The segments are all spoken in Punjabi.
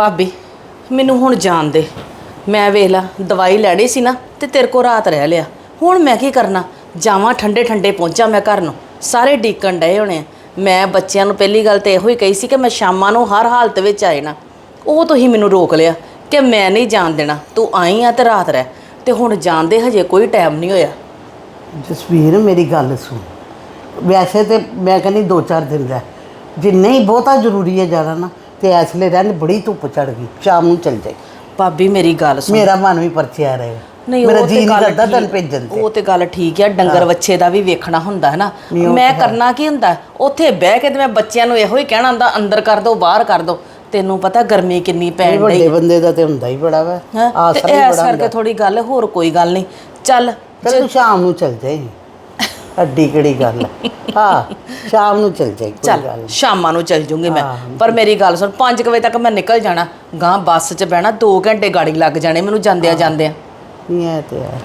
ਭਾਬੀ, ਮੈਨੂੰ ਹੁਣ ਜਾਣ ਦੇ। ਮੈਂ ਵੇਖ ਲਾ, ਦਵਾਈ ਲੈਣੀ ਸੀ ਨਾ ਤੇ ਤੇਰੇ ਕੋ ਰਾਤ ਰਹਿ ਲਿਆ। ਹੁਣ ਮੈਂ ਕੀ ਕਰਨਾ? ਜਾਵਾਂ ਠੰਡੇ ਠੰਡੇ ਪਹੁੰਚਾਂ ਮੈਂ ਘਰ ਨੂੰ। ਸਾਰੇ ਡੀਕਣ ਡਏ ਹੋਣੇ ਆ। ਮੈਂ ਬੱਚਿਆਂ ਨੂੰ ਪਹਿਲੀ ਗੱਲ ਤੇ ਇਹੋ ਹੀ ਕਹੀ ਸੀ ਕਿ ਮੈਂ ਸ਼ਾਮਾਂ ਨੂੰ ਹਰ ਹਾਲਤ ਵਿੱਚ ਆਏ ਨਾ। ਉਹ ਤੁਸੀਂ ਮੈਨੂੰ ਰੋਕ ਲਿਆ ਕਿ ਮੈਂ ਨਹੀਂ ਜਾਣ ਦੇਣਾ। ਤੂੰ ਆਈ ਆ ਤੇ ਰਾਤ ਰਹਿ। ਤੇ ਹੁਣ ਜਾਣ ਦੇ ਹਜੇ ਕੋਈ ਟਾਈਮ ਨਹੀਂ ਹੋਇਆ। ਜਸਵੀਰ, ਮੇਰੀ ਗੱਲ ਸੁਣ। ਵੈਸੇ ਤੇ ਮੈਂ ਕਹਿੰਦੀ ਦੋ ਚਾਰ ਦਿਨ ਰਹਿ। ਜੇ ਨਹੀਂ ਬਹੁਤਾ ਜ਼ਰੂਰੀ ਹੈ ਜਾਣਾ ਨਾ ਤੇ ਇਸ ਲਈ ਰਹਿਣ ਬੜੀ ਧੁੱਪ ਚੜ ਗਈ ਸ਼ਾਮ ਨੂੰ ਚੱਲ ਜਾਏ ਭਾਬੀ ਮੇਰੀ ਗੱਲ ਸੁਣ। ਮੇਰਾ ਮਨ ਵੀ ਪਰਚਿਆ ਰਹੇਗਾ ਨਹੀਂ ਮੇਰਾ ਉਹ ਜੀ ਤੇ ਨਹੀਂ ਗੱਲ ਕਰਦਾ ਤੈਨੂੰ ਠੀਕ- ਭੇਜਣ ਤੇ। ਉਹ ਤੇ ਗੱਲ ਠੀਕ ਹੈ ਡੰਗਰ ਵੱਛੇ ਦਾ ਵੀ ਵੇਖਣਾ ਹੁੰਦਾ ਹੈ ਨਾ ਨਹੀਂ, ਉਹ ਮੈਂ ਤਾਂ ਹੈ। ਕਰਨਾ ਕੀ ਹੁੰਦਾ? ਉੱਥੇ ਬਹਿ ਕੇ ਤੇ ਮੈਂ ਬੱਚਿਆਂ ਨੂੰ ਇਹੋ ਹੀ ਕਹਿਣਾ ਹੁੰਦਾ ਅੰਦਰ ਕਰ ਦੋ ਬਾਹਰ ਕਰ ਦੋ। ਤੈਨੂੰ ਪਤਾ ਗਰਮੀ ਕਿੰਨੀ ਇਹ ਪੈਣ ਡਈ। ਵੱਡੇ ਬੰਦੇ ਦਾ ਤੇ ਹੁੰਦਾ ਹੀ ਬੜਾ ਵਾ। ਹੈ? ਆਸਰਾ ਹੀ ਇਸ ਬੜਾ ਕਰਕੇ ਹੁੰਦਾ। ਥੋੜੀ ਗੱਲ ਹੋਰ ਕੋਈ ਗੱਲ ਨਹੀਂ। ਚੱਲ ਚੱਲ ਤੂੰ ਸ਼ਾਮ ਨੂੰ ਚੱਲ ਜਾਏ ਅੱਡੀ ਕਿਹੜੀ ਗੱਲ ਹੈ ਹਾਂ ਸ਼ਾਮ ਨੂੰ ਚੱਲ ਜਾਏ ਕੋਈ ਚੱਲ ਗੱਲ ਨਹੀਂ ਸ਼ਾਮਾਂ ਨੂੰ ਚੱਲ ਜੂੰਗੀ ਮੈਂ। ਪਰ ਮੇਰੀ ਗੱਲ ਸੁਣ 5 ਵਜੇ ਤੱਕ ਮੈਂ ਨਿਕਲ ਜਾਣਾ। ਗਾਂ ਬੱਸ 'ਚ ਬਹਿਣਾ 2 ਘੰਟੇ ਗਾੜੀ ਲੱਗ ਜਾਣੇ ਮੈਨੂੰ ਜਾਂਦਿਆਂ ਜਾਂਦਿਆਂ। ਨਹੀਂ ਹੈ ਤੇ ਹੈ।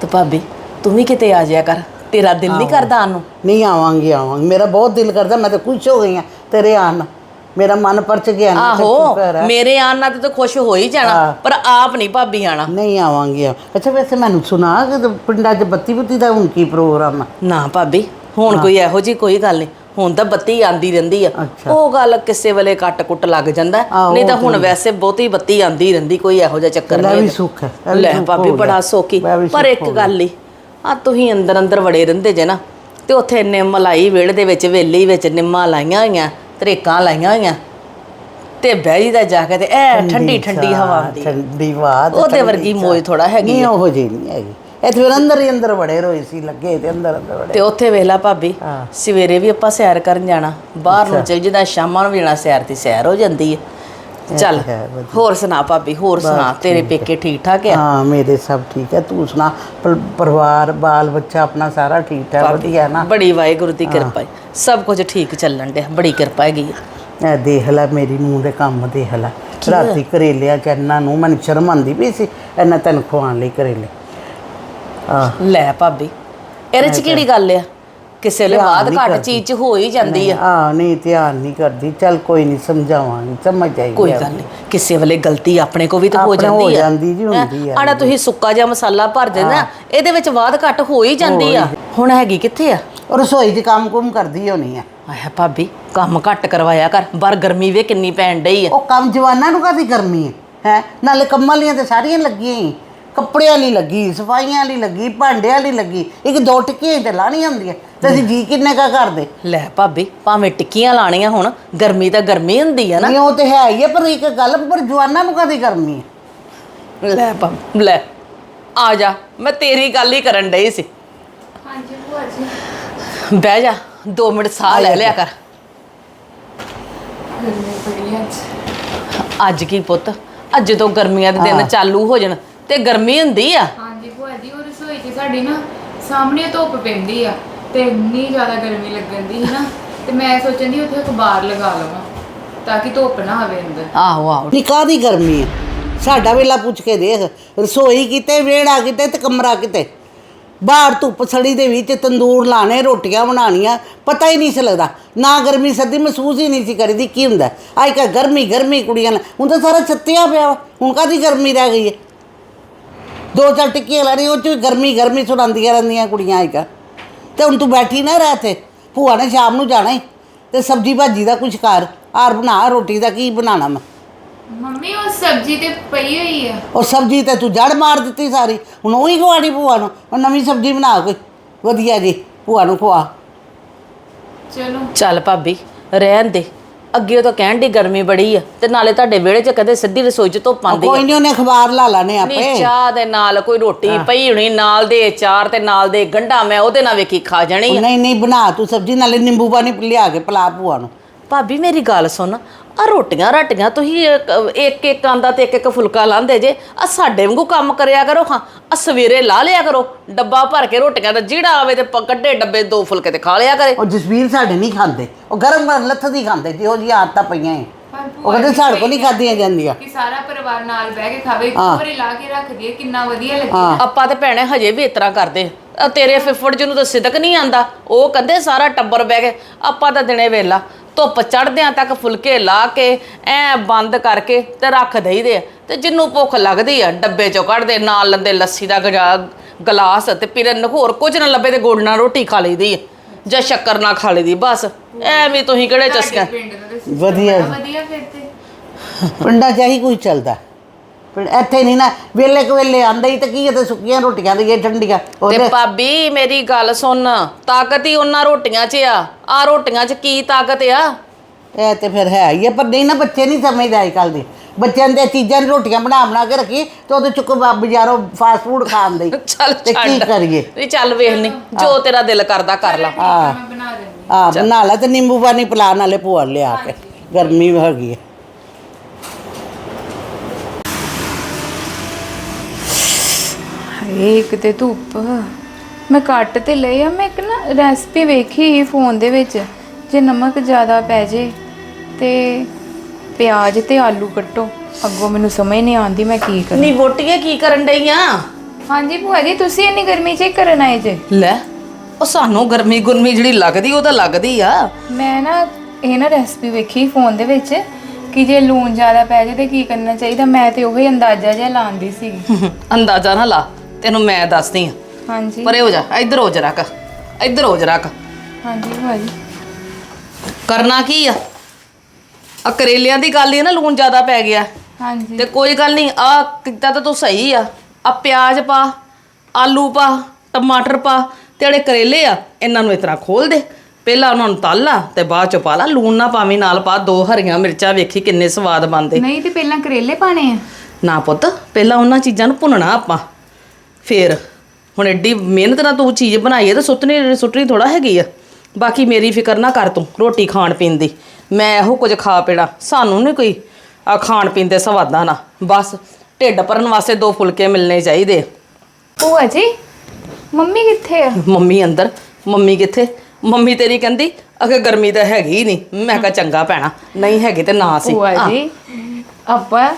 ਤੇ ਭਾਬੀ ਤੂੰ ਵੀ ਕਿਤੇ ਆ ਜਾਇਆ ਕਰ। ਤੇਰਾ ਦਿਲ ਨਹੀਂ ਕਰਦਾ ਆਉਣ ਨੂੰ। ਨਹੀਂ ਆਵਾਂਗੀ ਆਵਾਂਗੀ। ਮੇਰਾ ਬਹੁਤ ਦਿਲ ਕਰਦਾ ਮੈਂ ਤਾਂ ਖੁਸ਼ ਹੋ ਗਈ ਹਾਂ ਤੇਰੇ ਨਾਲ। ਮੇਰਾ ਮਨ ਪਰਚ ਗਿਆ ਨਾ ਤੇ ਆਹੋ ਸ਼ੁਕਰ ਹੈ। ਮੇਰੇ ਆਣ ਨਾਲ ਤੇ ਤੂੰ ਖੁਸ਼ ਹੋ ਹੀ ਜਾਣਾ ਹਾਂ। ਪਰ ਆਪ ਨਹੀਂ ਭਾਬੀ ਆਣਾ ਨਹੀਂ ਆਵਾਂਗੀ ਅੱਛਾ ਵੈਸੇ ਮੈਨੂੰ ਸੁਣਾ ਕਿ ਪਿੰਡਾਂ 'ਚ ਬੱਤੀ ਬੁੱਤੀ ਦਾ ਹੁਣ ਕੀ ਪ੍ਰੋਗਰਾਮ ਆ ਨਾ ਭਾਬੀ ਹੁਣ ਕੋਈ ਇਹੋ ਜੀ ਕੋਈ ਗੱਲ ਨਹੀਂ ਹੁਣ ਤਾਂ ਬੱਤੀ ਆਂਦੀ ਰਹਿੰਦੀ ਆ। ਉਹ ਗੱਲ ਕਿਸੇ ਵੇਲੇ ਕੱਟ ਕੁੱਟ ਲੱਗ ਜਾਂਦਾ ਹੈ। ਆਹੋ, ਨਹੀਂ ਤਾਂ ਹੁਣ ਵੈਸੇ ਬਹੁਤੀ ਬੱਤੀ ਆਂਦੀ ਰਹਿੰਦੀ ਕੋਈ ਇਹੋ ਜਿਹਾ ਚੱਕਰ ਲੈ ਨਹੀਂ ਵੀ। ਸੁੱਖ ਹੈ, ਵੀ ਲੈ ਸੁੱਖ ਭਾਬੀ ਹੋ ਬੜਾ ਗਿਆ। ਵੀ ਪਰ ਸੁੱਖ ਇੱਕ ਹੋ ਗੱਲ ਹੀ ਆ ਤੁਸੀਂ ਅੰਦਰ ਅੰਦਰ ਵੜੇ ਰਹਿੰਦੇ ਜੇ ਨਾ ਤੇ ਉੱਥੇ ਇੰਨੇ ਮਲਾਈ ਵਿਹੜੇ ਦੇ ਵਿੱਚ ਵੇਲੀ ਵਿੱਚ ਨਿੰਮਾਂ ਲਾਈਆਂ ਹੋਈਆਂ ਤਰੇਕਾਂ ਲਾਈਆਂ ਹੋਈਆਂ। ਤੇ ਬਹਿ ਦਾ ਜਾ ਕੇ ਤੇ ਐ ਠੰਡੀ ਠੰਡੀ ਹਵਾ ਆਉਂਦੀ ਠੰਡੀ ਹਵਾ ਤੇ ਉਹਦੇ ਵਰਗੀ। ਮੌਜ ਥੋੜਾ ਹੈਗੀ ਨਹੀਂ ਉਹ ਜੀ ਨਹੀਂ ਹੈਗੀ। ਇੱਥੇ ਫਿਰ ਅੰਦਰ ਹੀ ਅੰਦਰ ਵੜੇ ਰੋਏ ਸੀ ਲੱਗੇ ਤੇ ਅੰਦਰ ਅੰਦਰ ਵੜੇ। ਤੇ ਉੱਥੇ ਵੇਲਾ ਭਾਬੀ। ਸਵੇਰੇ ਵੀ ਆਪਾਂ ਸੈਰ ਕਰਨ ਜਾਣਾ। ਬਾਹਰ ਨੂੰ ਚੱਲ ਜਿੱਦਾਂ ਸ਼ਾਮਾਂ ਨੂੰ ਵੀ ਜਾਣਾ ਸੈਰ ਦੀ ਸੈਰ ਹੋ ਜਾਂਦੀ ਹੈ ਚੱਲ ਹੈ, ਵਧੀਆ। ਹੋਰ ਸੁਣਾ ਭਾਬੀ ਹੋਰ ਸੁਣਾ ਤੇਰੇ ਪੇਕੇ ਠੀਕ ਠਾਕ ਆ ਹਾਂ ਮੇਰੇ ਸਭ ਠੀਕ ਹੈ ਤੂੰ ਸੁਣਾ ਪਰ- ਪਰਿਵਾਰ ਬਾਲ ਬੱਚਾ ਆਪਣਾ ਸਾਰਾ ਠੀਕ ਠਾਕ ਵਧੀਆ ਨਾ? ਬੜੀ ਵਾਹਿਗੁਰੂ ਦੀ ਕਿਰਪਾ ਹੈ ਸਭ ਕੁਝ ਠੀਕ ਚੱਲਣ ਡਿਆ ਬੜੀ ਕਿਰਪਾ ਹੈਗੀ ਆ। ਇਹ ਦੇਖ ਲੈ ਮੇਰੀ ਨੂੰਹ ਦੇ ਕੰਮ ਦੇਖ ਲੈ। ਰਾਤੀ ਕਰੇਲਿਆਂ ਚ ਇਹਨਾਂ ਨੂੰ ਮੈਨੂੰ ਸ਼ਰਮ ਆਉਂਦੀ ਪਈ ਸੀ ਇਹਨਾਂ ਤੈਨੂੰ ਖਵਾਉਣ ਲਈ ਕਰੇਲੇ। ਆ ਲੈ ਭਾਬੀ ਇਹਦੇ ਚ ਕਿਹੜੀ ਗੱਲ ਆ? ਕਿਸੇ ਵੇਲੇ ਧਿਆਨ ਬਾਅਦ ਨਹੀਂ ਘੱਟ ਕਰਦੀ। ਚੀਜ਼ ਚ ਹੋ ਹੀ ਜਾਂਦੀ ਆ। ਆ ਨਹੀਂ ਧਿਆਨ ਨਹੀਂ ਕਰਦੀ। ਚੱਲ ਕੋਈ ਨਹੀਂ ਸਮਝਾਵਾਂਗੀ ਸਮਝ ਜਾਏਗੀ ਕੋਈ ਗੱਲ ਨਹੀਂ ਕਿਸੇ ਵੇਲੇ ਗਲਤੀ ਆਪਣੇ ਕੋ ਵੀ ਤਾਂ ਹੋ ਆਪਣੇ ਹੋ ਜਾਂਦੀ ਆ। ਜਾਂਦੀ ਜੀ, ਹੁੰਦੀ ਆ। ਆੜਾ ਤੁਸੀਂ ਸੁੱਕਾ ਜਿਹਾ ਮਸਾਲਾ ਭਰ ਦੇਣਾ ਇਹਦੇ ਵਿੱਚ ਬਾਅਦ ਘੱਟ ਹੋ ਹੀ ਜਾਂਦੀ ਆ। ਹੁਣ ਹੈਗੀ ਕਿੱਥੇ ਆ? ਉਹ ਰਸੋਈ 'ਚ ਕੰਮ ਕੁਮ ਕਰਦੀ ਹੋਣੀ ਆ। ਆਇਆ ਭਾਬੀ ਕੰਮ ਘੱਟ ਕਰਵਾਇਆ ਕਰ। ਬਾਹਰ ਗਰਮੀ ਵੇ ਕਿੰਨੀ ਪੈਣ ਡਈ ਆ। ਉਹ ਕੰਮ ਜਵਾਨਾਂ ਨੂੰ ਕਾਦੀ ਗਰਮੀ ਹੈ ਹੈ? ਨਾਲੇ ਕੰਮਾਂ ਲੀਆਂ ਤੇ ਸਾਰੀਆਂ ਲੱਗੀਆਂ ਹੀ। ਕੱਪੜਿਆਂ ਲਈ ਲੱਗੀ ਸਫਾਈਆਂ ਲਈ ਲੱਗੀ ਭਾਂਡਿਆਂ ਲਈ ਲੱਗੀ ਇੱਕ ਦੋ ਟਿੱਕੀਆਂ ਹੀ ਤੇ ਲਾਣੀਆਂ ਹੁੰਦੀਆਂ। ਤੇ ਅਸੀਂ ਜੀ ਕਿੰਨੇ ਕਾ ਕਰਦੇ? ਲੈ ਭਾਬੀ ਭਾਵੇਂ ਟਿੱਕੀਆਂ ਲਾਣੀਆਂ ਹੁਣ ਗਰਮੀ ਤਾਂ ਗਰਮੀ ਹੁੰਦੀ ਆ ਨਾ। ਨਹੀਂ ਉਹ ਤੇ ਹੈ ਹੀ ਹੈ ਪਰ ਇੱਕ ਗੱਲ ਪਰ ਜਵਾਨਾਂ ਨੂੰ ਕਾਦੀ ਗਰਮੀ ਹੈ ਲੈ ਭਾਬੀ ਲੈ ਆ ਜਾ ਮੈਂ ਤੇਰੀ ਗੱਲ ਹੀ ਕਰਨ ਡਈ ਸੀ। ਹਾਂਜੀ ਭੂਆ ਜੀ। ਬਹਿ ਜਾ 2 ਮਿੰਟ ਸਾਹ ਲੈ ਲਿਆ ਕਰ। ਗਰਮੀ ਬੜੀ ਅੱਜ। ਅੱਜ ਕੀ ਪੁੱਤ? ਅੱਜ ਜਦੋਂ ਗਰਮੀਆਂ ਦੇ ਦਿਨ ਚਾਲੂ ਹੋ ਜਾਣ ਤੇ ਗਰਮੀ ਹੁੰਦੀ ਆ। ਹਾਂਜੀ ਭੂਆ ਜੀ ਉਹ ਰਸੋਈ 'ਚ ਸਾਡੀ ਨਾ ਸਾਹਮਣੇ ਧੁੱਪ ਪੈਂਦੀ ਆ ਤੇ ਇੰਨੀ ਜ਼ਿਆਦਾ ਗਰਮੀ ਲੱਗਣ ਦੀ ਸੀ ਨਾ ਤੇ ਮੈਂ ਸੋਚਣ ਦੀ ਉੱਥੇ ਅਖਬਾਰ ਲਗਾ ਲਵਾਂ ਤਾਂ ਕਿ ਧੁੱਪ ਨਾ ਆਵੇ ਅੰਦਰ। ਆਹੋ ਆਹੋ। ਨਹੀਂ ਕਾਦੀ ਗਰਮੀ ਹੈ ਸਾਡਾ ਵੇਲਾ ਪੁੱਛ ਕੇ ਦੇਖ ਰਸੋਈ ਕਿਤੇ ਵਿਹੜਾ ਕਿਤੇ ਤੇ ਕਮਰਾ ਕਿਤੇ। ਬਾਹਰ ਧੁੱਪ ਸੜੀ ਦੇ ਵਿੱਚ ਤੰਦੂਰ ਲਾਣੇ ਰੋਟੀਆਂ ਬਣਾਉਣੀਆਂ ਪਤਾ ਹੀ ਨਹੀਂ ਸੀ ਲੱਗਦਾ। ਨਾ ਗਰਮੀ ਸਰਦੀ ਮਹਿਸੂਸ ਹੀ ਨਹੀਂ ਸੀ ਕਰੀਦੀ ਕੀ ਹੁੰਦਾ? ਅੱਜ ਕੱਲ੍ਹ ਗਰਮੀ ਗਰਮੀ ਕੁੜੀਆਂ ਨਾਲ ਹੁਣ ਤਾਂ ਸਾਰਾ ਛੱਤਿਆ ਪਿਆ ਵਾ। ਹੁਣ ਕਾਦੀ ਗਰਮੀ ਰਹਿ ਗਈ ਹੈ? ਦੋ ਚਾਰ ਟਿੱਕੀਆਂ ਲੈਣੀ ਉਹ ਚ ਵੀ ਗਰਮੀ ਗਰਮੀ ਸੁਣਾਉਂਦੀਆਂ ਰਹਿੰਦੀਆਂ ਕੁੜੀਆਂ ਅੱਜ ਕੱਲ੍ਹ। ਤੇ ਹੁਣ ਤੂੰ ਬੈਠੀ ਨਾ ਰਹਿ ਤੇ ਭੂਆ ਨੇ ਸ਼ਾਮ ਨੂੰ ਜਾਣਾ ਹੀ ਤੇ ਸਬਜੀ ਭਾਜੀ ਦਾ ਕੁਛ ਕਰ ਆਰ ਬਣਾ ਰੋਟੀ ਦਾ ਕੀ ਬਣਾਉਣਾ ਮੈਂ? ਮੰਮੀ ਉਹ ਸਬਜ਼ੀ ਤੇ ਪਈ ਹੋਈ ਆ। ਔਰ ਸਬਜ਼ੀ ਤੇ ਤੂੰ ਜੜ ਮਾਰ ਦਿੱਤੀ ਸਾਰੀ ਹੁਣ ਉਹੀ ਖਵਾਣੀ ਭੂਆ ਨੂੰ ਨਵੀਂ ਸਬਜ਼ੀ ਬਣਾ ਕੋਈ ਵਧੀਆ ਜੀ ਭੂਆ ਨੂੰ ਖਵਾ। ਚਲੋ। ਚੱਲ ਭਾਬੀ ਰਹਿਣ ਦੇ। ਅੱਗੇ ਤਾਂ ਕਹਿਣ ਦੀ ਗਰਮੀ ਬੜੀ ਆ ਤੇ ਨਾਲੇ ਤੁਹਾਡੇ ਵਿਹੜੇ 'ਚ ਕਦੇ ਸਿੱਧੀ ਰਸੋਈ 'ਚ ਧੁੱਪ ਆਉਂਦੀ ਕੋਈ ਨਹੀਂ ਉਹਨੇ ਅਖਬਾਰ ਲਾ ਲਾਣੇ ਨਹੀਂ ਆਪੇ। ਚਾਹ ਦੇ ਨਾਲ ਕੋਈ ਰੋਟੀ ਪਈ ਹੋਣੀ ਨਾਲ ਦੇ ਚਾਰ ਤੇ ਨਾਲ ਦੇ ਗੰਢਾ ਮੈਂ ਉਹਦੇ ਨਾਲ ਵੇਖੀ ਖਾ ਜਾਣੀ ਆ। ਨਹੀਂ ਨਹੀਂ ਬਣਾ ਤੂੰ ਸਬਜ਼ੀ ਨਾਲੇ ਨਿੰਬੂ ਪਾਣੀ ਲਿਆ ਕੇ ਪਿਲਾ ਭੂਆ ਨੂੰ। ਭਾਬੀ ਮੇਰੀ ਗੱਲ ਸੁਣ ਆ ਰੋਟੀਆਂ ਰਾਟੀਆਂ ਤੁਸੀਂ ਇੱਕ- ਇੱਕ ਆਂਦਾ ਤੇ ਇੱਕ ਇੱਕ ਫੁਲਕਾ ਲਾਂਦੇ ਜੇ। ਆ ਸਾਡੇ ਵਾਂਗੂ ਕੰਮ ਕਰਿਆ ਕਰੋ ਹਾਂ। ਆ ਸਵੇਰੇ ਲਾ ਲਿਆ ਕਰੋ। ਡੱਬਾ ਭਰ ਕੇ ਰੋਟੀਆਂ ਦਾ ਜਿਹੜਾ ਆਵੇ ਤੇ ਪ- ਕੱਢੇ ਡੱਬੇ ਦੋ ਫੁਲਕੇ ਤੇ ਖਾ ਲਿਆ ਕਰੇ। ਉਹ ਜਸਵੀਰ ਸਾਡੇ ਨਹੀਂ ਖਾਂਦੇ। ਉਹ ਗਰਮ ਗਰਮ ਲੱਥ ਦੀ ਖਾਂਦੇ। ਜਿਹੋ ਜੀ ਆਦਤਾਂ ਪਈਆਂ ਏ। ਉਹ ਕਹਿੰਦੇ ਸਾਡੇ ਕੋਲ ਨਹੀਂ ਖਾਧੀਆਂ ਜਾਂਦੀਆਂ। ਕਿ ਸਾਰਾ ਪਰਿਵਾਰ ਨਾਲ ਬਹਿ ਕੇ ਖਾਵੇ। ਇੱਕ ਵਾਰੀ ਲਾ ਕੇ ਰੱਖ ਦਈਏ ਕਿੰਨਾ ਵਧੀਆ ਲੱਗੇ। ਆਪਾਂ ਤੇ ਭੈਣੇ ਹਜੇ ਵੀ ਇਤਰਾ ਕਰਦੇ। ਆ ਤੇਰੇ ਫਿਫੜ ਜੀ ਨੂੰ ਤਾਂ ਸਿਦਕ ਨਹੀਂ ਆਂਦਾ। ਉਹ ਕਹਿੰਦੇ ਸਾਰਾ ਟੱਬਰ ਬਹਿ ਕੇ ਆਪਾਂ ਤਾਂ ਦਿਨੇ ਵੇਲਾ। ਧੁੱਪ ਚੜਦਿਆਂ ਤੱਕ ਫੁਲਕੇ ਲਾ ਕੇ ਐ ਬੰਦ ਕਰਕੇ ਤੇ ਰੱਖ ਦਈਦੇ ਤੇ ਜਿੰਨੂੰ ਭੁੱਖ ਲੱਗਦੀ ਆ ਡੱਬੇ ਚੋਂ ਕੱਢਦੇ ਨਾਲ ਲੰਦੇ ਲੱਸੀ ਦਾ ਗਜਾ ਗਲਾਸ ਤੇ ਪਿਰਨ ਹੋਰ ਕੁਝ ਨਾ ਲੱਭੇ ਤੇ ਗੁੜ ਨਾਲ ਰੋਟੀ ਖਾ ਲਈਦੀ ਆ ਜਾਂ ਸ਼ੱਕਰ ਨਾਲ ਖਾ ਲਈਦੀ ਬਸ। ਐਵੇਂ ਤੁਸੀਂ ਕਿਹੜੇ ਚਸਕਾ। ਵਧੀਆ। ਵਧੀਆ ਫਿਰ ਤੇ। ਪਿੰਡਾਂ 'ਚ ਹੀ ਕੋਈ ਚੱਲਦਾ। ਪਰ ਇੱਥੇ ਨਹੀਂ ਨਾ ਵੇਲੇ ਕੁ ਵੇਲੇ ਆਂਦਾ ਹੀ ਤਾਂ ਕੀ ਹੈ ਤੇ ਸੁੱਕੀਆਂ ਰੋਟੀਆਂ ਦੀਆਂ ਠੰਡੀਆਂ। ਤੇ ਉਹਦੇ ਭਾਬੀ ਮੇਰੀ ਗੱਲ ਸੁਣ ਤਾਕਤ ਹੀ ਉਹਨਾਂ ਰੋਟੀਆਂ 'ਚ ਆ। ਆ ਰੋਟੀਆਂ 'ਚ ਕੀ ਤਾਕਤ ਆ? ਇਹ ਤੇ ਫਿਰ ਹੈ ਹੀ ਹੈ ਪਰ ਨਹੀਂ ਨਾ ਬੱਚੇ ਨਹੀਂ ਸਮਝਦੇ ਅੱਜ ਕੱਲ੍ਹ ਦੇ। ਬੱਚਿਆਂ ਦੇ ਚੀਜ਼ਾਂ ਦੀ ਰੋਟੀਆਂ ਬਣਾ ਬਣਾ ਕੇ ਰੱਖੀ ਤੇ ਉਹਦੇ ਚੁੱਕ ਬਾਜ਼ਾਰੋਂ ਫਾਸਟ ਫੂਡ ਖਾਣ ਦੇ। ਚੱਲ ਤੇ ਕੀ ਛੱਡ। ਕਰੀਏ? ਨਹੀਂ ਚੱਲ ਵੇਖ ਲਈ ਜੋ ਤੇਰਾ ਦਿਲ ਕਰਦਾ ਕਰ ਲਾ। ਹਾਂ। ਬਣਾ ਲੈ ਤੇ ਨਿੰਬੂ ਪਾਣੀ ਪਿਲਾਉਣ ਵਾਲੇ ਭੂਆ ਲਿਆ ਕੇ। ਗਰਮੀ ਹੈਗੀ ਹੈ ਹਾਏ ਇੱਕ ਤੇ ਧੁੱਪ। ਮੈਂ ਕੱਟ ਤੇ ਲਈ ਆ ਮੈਂ ਇੱਕ ਨਾ ਰੈਸਪੀ ਵੇਖੀ ਫੋਨ ਦੇ ਵਿੱਚ ਜੇ ਨਮਕ ਜ਼ਿਆਦਾ ਪੈ ਜੇ ਤੇ ਪਿਆਜ਼ ਤੇ ਆਲੂ ਕੱਟੋ। ਅੱਗੋਂ ਮੈਨੂੰ ਸਮਝ ਨਹੀਂ ਆਉਂਦੀ ਮੈਂ ਕੀ ਕਰਾਂ। ਨਹੀਂ ਵੋਟੀਆਂ ਕੀ ਕਰਨ ਡਈਆਂ? ਹਾਂਜੀ ਭੂਆ ਜੀ ਤੁਸੀਂ ਇੰਨੀ ਗਰਮੀ 'ਚ ਕਰਨ ਆਏ ਜੇ। ਲੈ ਉਹ ਸਾਨੂੰ ਗਰਮੀ ਗੁਰਮੀ ਜਿਹੜੀ ਲੱਗਦੀ ਉਹ ਤਾਂ ਲੱਗਦੀ ਆ। ਮੈਂ ਨਾ ਇਹ ਨਾ ਰੈਸਪੀ ਵੇਖੀ ਫੋਨ ਦੇ ਵਿੱਚ ਕਿ ਜੇ ਲੂਣ ਜ਼ਿਆਦਾ ਪੈ ਜੇ ਤੇ ਕੀ ਕਰਨਾ ਚਾਹੀਦਾ? ਮੈਂ ਤੇ ਉਹੀ ਅੰਦਾਜ਼ਾ ਜਿਹਾ ਲਾਉਂਦੀ ਸੀ। ਅੰਦਾਜ਼ਾ ਨਾ ਲਾ। ਤੈਨੂੰ ਮੈਂ ਦੱਸਦੀ ਆ ਹਾਂਜੀ। ਪਰੇ ਹੋ ਜਾ ਇੱਧਰ ਹੋ ਜਰਾ ਕ ਇੱਧਰ ਹੋ ਜਰਾ ਕ ਹਾਂਜੀ ਭੂਆ ਜੀ ਕਰਨਾ ਕੀ ਆ? ਆ ਕਰੇਲਿਆਂ ਦੀ ਗੱਲ ਹੀ ਆ ਨਾ ਲੂਣ ਜ਼ਿਆਦਾ ਪੈ ਗਿਆ। ਹਾਂਜੀ। ਤੇ ਕੋਈ ਗੱਲ ਨਹੀਂ ਆ ਕਿਤਾ ਤਾਂ ਤੂੰ ਸਹੀ ਆ। ਆ ਪਿਆਜ਼ ਪਾ ਆਲੂ ਪਾ ਟਮਾਟਰ ਪਾ ਤੇ ਜਿਹੜੇ ਕਰੇਲੇ ਆ ਇਹਨਾਂ ਨੂੰ ਇਸ ਤਰ੍ਹਾਂ ਖੋਲ ਦੇ। ਪਹਿਲਾਂ ਉਹਨਾਂ ਨੂੰ ਤਲ ਲਾ ਤੇ ਬਾਅਦ ਚ ਪਾ ਲਾ। ਲੂਣ ਨਾ ਪਾਵੀਂ ਨਾਲ ਪਾ ਦੋ ਹਰੀਆਂ ਮਿਰਚਾਂ ਵੇਖੀ ਕਿੰਨੇ ਸਵਾਦ ਬਣਦੇ। ਨਹੀਂ ਤੇ ਪਹਿਲਾਂ ਕਰੇਲੇ ਪਾਣੇ ਆ। ਨਾ ਪੁੱਤ ਪਹਿਲਾਂ ਉਹਨਾਂ ਚੀਜ਼ਾਂ ਨੂੰ ਭੁੰਨਣਾ ਆਪਾਂ। ਫੇਰ। ਹੁਣ ਐਡੀ ਮਿਹਨਤ ਨਾਲ ਤੂੰ ਚੀਜ਼ ਬਣਾਈ ਹੈ ਤਾਂ ਸੁੱਟਣੀ ਸੁੱਟਣੀ ਥੋੜਾ ਹੈਗੀ ਆ। ਬਾਕੀ ਮੇਰੀ ਫਿਕਰ ਨਾ ਕਰ ਤੂੰ ਰੋਟੀ ਖਾਣ ਪੀਣ ਦੀ। ਮੈਂ ਇਹੋ ਕੁਝ ਖਾ ਪੀਣਾ। ਸਾਨੂੰ ਨਹੀਂ ਕੋਈ ਆ ਖਾਣ ਪੀਣ ਦੇ ਸਵਾਦਾਂ ਨਾ। ਬਸ ਢਿੱਡ ਭਰਨ ਵਾਸਤੇ ਦੋ ਫੁਲਕੇ ਮਿਲਣੇ ਚਾਹੀਦੇ ਭੂਆ ਜੀ ਮੰਮੀ ਕਿੱਥੇ ਆ? ਮੰਮੀ ਅੰਦਰ। ਮੰਮੀ ਕਿੱਥੇ? ਮੰਮੀ ਤੇਰੀ ਕਹਿੰਦੀ ਅਗੇ ਗਰਮੀ ਤਾਂ ਹੈਗੀ ਹੀ ਨਹੀਂ ਮੈਂ ਕਿਹਾ ਚੰਗਾ ਪੈਣਾ ਨਹੀਂ ਹੈਗੀ ਤੇ ਨਾ ਸੀ। ਭੂਆ ਜੀ ਆਪਾਂ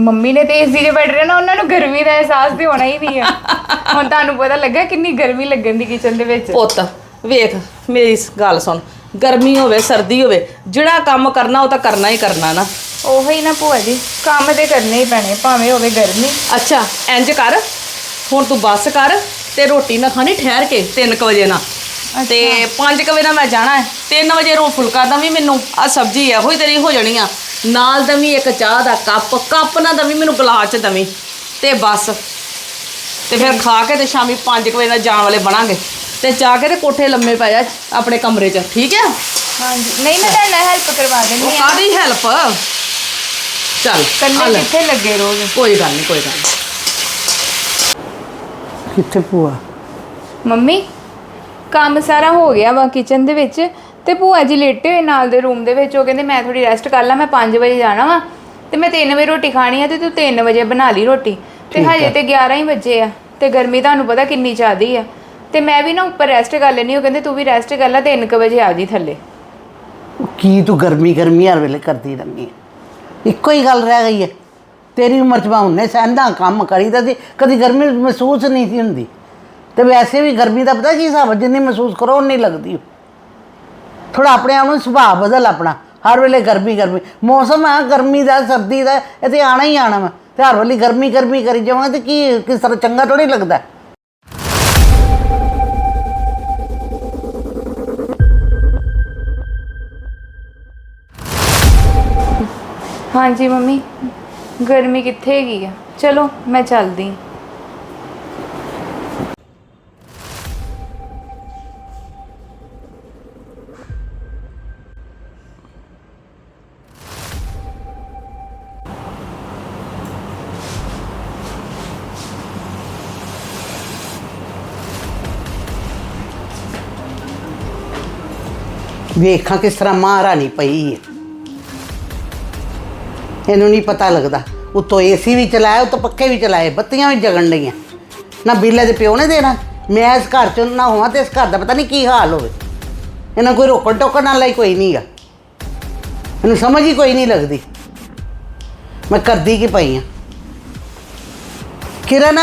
ਮੰਮੀ ਨੇ ਤੇ ਏਸੀ 'ਚ ਬੈਠ ਰਹੇ ਨਾ ਉਹਨਾਂ ਨੂੰ ਗਰਮੀ ਦਾ ਅਹਿਸਾਸ ਤੇ ਹੋਣਾ ਹੀ ਨਹੀਂ ਆ। ਹੁਣ ਤੁਹਾਨੂੰ ਪਤਾ ਲੱਗਾ ਕਿੰਨੀ ਗਰਮੀ ਲੱਗਣ ਦੀ ਕਿਚਨ ਦੇ ਵਿੱਚ। ਪੁੱਤ ਵੇਖ ਮੇਰੀ ਗੱਲ ਸੁਣ। ਗਰਮੀ ਹੋਵੇ ਸਰਦੀ ਹੋਵੇ ਜਿਹੜਾ ਕੰਮ ਕਰਨਾ ਉਹ ਤਾਂ ਕਰਨਾ ਹੀ ਕਰਨਾ ਨਾ। ਉਹੀ ਨਾ ਭੂਆ ਜੀ ਕੰਮ ਤੇ ਕਰਨੇ ਹੀ ਪੈਣੇ ਭਾਵੇਂ ਹੋਵੇ ਗਰਮੀ। ਅੱਛਾ ਇੰਜ ਕਰ ਹੁਣ ਤੂੰ ਬੱਸ ਕਰ ਤੇ ਰੋਟੀ ਨਾ ਖਾਣੀ ਠਹਿਰ ਕੇ 3 ਵਜੇ ਨਾ ਤੇ 5 ਵਜੇ ਨਾ ਮੈਂ ਜਾਣਾ ਹੈ 3 ਵਜੇ ਰੋ ਫੁਲਕਾ ਦਵੀਂ ਮੈਨੂੰ ਆ ਸਬਜ਼ੀ ਇਹੋ ਹੀ ਤੇਰੀ ਹੋ ਜਾਣੀ ਆ। ਨਾਲ ਦਵੀਂ ਇੱਕ ਚਾਹ ਦਾ ਕੱਪ ਕੱਪ ਨਾ ਦਵੀਂ ਮੈਨੂੰ ਗਲਾਸ ਚ ਦਵੀਂ। ਤੇ ਬਸ। ਤੇ ਫਿਰ ਖਾ ਕੇ ਤੇ ਸ਼ਾਮੀ 5 ਵਜੇ ਨਾਲ ਜਾਣ ਵਾਲੇ ਬਣਾਂਗੇ। ਤੇ ਜਾ ਕੇ ਤੇ ਕੋਠੇ ਲੰਮੇ ਪੈ ਜਾ ਆਪਣੇ ਕਮਰੇ 'ਚ। ਠੀਕ ਹੈ ਹਾਂਜੀ। ਨਹੀਂ ਮੈਂ ਤੁਹਾਡੇ ਨਾਲ ਹੈਲਪ ਕਰਵਾ ਉਹ ਦਿੰਦੀ ਆ ਕਾਦੀ ਹੈਲਪ ਚੱਲ ਕੰਨੇ। ਕਿੱਥੇ ਲੱਗੇ ਰਹੋਗੇ ਕੋਈ ਗੱਲ ਨਹੀਂ ਕੋਈ ਗੱਲ ਨਹੀਂ ਕਿੱਥੇ ਭੂਆ? ਮੰਮੀ? ਕੰਮ ਸਾਰਾ ਹੋ ਗਿਆ ਵਾ ਕਿਚਨ ਦੇ ਵਿੱਚ ਤੇ ਭੂਆ ਜੀ ਲੇਟੇ ਹੋਏ ਨਾਲ ਦੇ ਰੂਮ ਦੇ ਵਿੱਚ ਉਹ ਕਹਿੰਦੇ ਮੈਂ ਥੋੜੀ ਰੈਸਟ ਕਰ ਲਾਂ ਮੈਂ 5 ਵਜੇ ਜਾਣਾ ਵਾ ਤੇ ਮੈਂ 3 ਵਜੇ ਰੋਟੀ ਖਾਣੀ ਆ ਤੇ ਤੂੰ 3 ਵਜੇ ਬਣਾ ਲਈ ਰੋਟੀ। ਤੇ ਹਜੇ ਤੇ 11 ਹੀ ਵਜੇ ਆ ਤੇ ਗਰਮੀ ਤੁਹਾਨੂੰ ਪਤਾ ਕਿੰਨੀ ਜ਼ਿਆਦੀ ਆ। ਤੇ ਮੈਂ ਵੀ ਨਾ ਉੱਪਰ ਰੈਸਟ ਕਰ ਲੈਣੀ ਉਹ ਕਹਿੰਦੇ ਤੂੰ ਵੀ ਰੈਸਟ ਕਰ ਲੈ 3 ਵਜੇ ਆ ਜੀ ਥੱਲੇ। ਕੀ ਤੂੰ ਗਰਮੀ ਗਰਮੀ ਹਰ ਵੇਲੇ ਕਰਦੀ ਰਹਿੰਦੀ ਹੈ ਇੱਕੋ ਹੀ ਗੱਲ ਰਹਿ ਗਈ ਹੈ ਤੇਰੀ ਉਮਰ 'ਚ ਮੈਂ ਹੁੰਨੇ ਸਹਿੰਦਾ ਕੰਮ ਕਰੀਦਾ ਸੀ ਕਦੀ ਗਰਮੀ ਮਹਿਸੂਸ ਨਹੀਂ ਸੀ ਹੁੰਦੀ। ਤੇ ਵੈਸੇ ਵੀ ਗਰਮੀ ਦਾ ਪਤਾ ਕੀ ਹਿਸਾਬ ਜਿੰਨੀ ਮਹਿਸੂਸ ਕਰੋ ਉਨੀ ਲੱਗਦੀ ਥੋੜਾ ਆਪਣੇ ਆਪ ਨੂੰ ਸੁਭਾਅ ਬਦਲ ਆਪਣਾ। ਹਰ ਵੇਲੇ ਗਰਮੀ ਗਰਮੀ। ਮੌਸਮ ਹੈ ਗਰਮੀ ਦਾ, ਸਰਦੀ ਦਾ, ਇਹ ਤੇ ਆਣਾ ਹੀ ਆਣਾ ਵਾ। ਤੇ ਹਰ ਵੇਲੇ ਗਰਮੀ ਗਰਮੀ ਕਰੀ ਜਾਵਾਂਗੇ ਤੇ ਕੀ, ਕਿਸ ਤਰ੍ਹਾਂ ਚੰਗਾ ਥੋੜੀ ਲੱਗਦਾ। ਹਾਂਜੀ ਮੰਮੀ, ਗਰਮੀ ਕਿੱਥੇ ਹੈਗੀ ਆ? ਚਲੋ, ਮੈਂ ਚੱਲਦੀ ਹਾਂ। ਵੇਖਾਂ ਕਿਸ ਤਰ੍ਹਾਂ ਮਹਾਰਾਣੀ ਪਈ ਹੈ ਇਹਨੂੰ ਨਹੀਂ ਪਤਾ ਲੱਗਦਾ। ਉਤੋਂ ਏਸੀ ਵੀ ਚਲਾਇਆ ਉਤੋਂ ਪੱਖੇ ਵੀ ਚਲਾਏ ਬੱਤੀਆਂ ਵੀ ਜਗਣ ਲਈਆਂ। ਨਾ ਬਿੱਲ ਦੇ ਪਿਓ ਨੇ ਦੇਣਾ ਮੈਂ ਇਸ ਘਰ ਚ ਨਾ ਹੋਵਾਂ ਤੇ ਇਸ ਘਰ ਦਾ ਪਤਾ ਨਹੀਂ ਕੀ ਹਾਲ ਹੋਵੇ। ਇਹਨਾਂ ਕੋਈ ਰੋਕਣ ਟੋਕਣ ਵਾਲਾ ਹੀ ਕੋਈ ਨਹੀਂਗਾ। ਇਹਨੂੰ ਸਮਝ ਹੀ ਕੋਈ ਨਹੀਂ ਲੱਗਦੀ। ਮੈਂ ਕਰਦੀ ਕੀ ਪਈ ਆ? ਕਿਰਨ?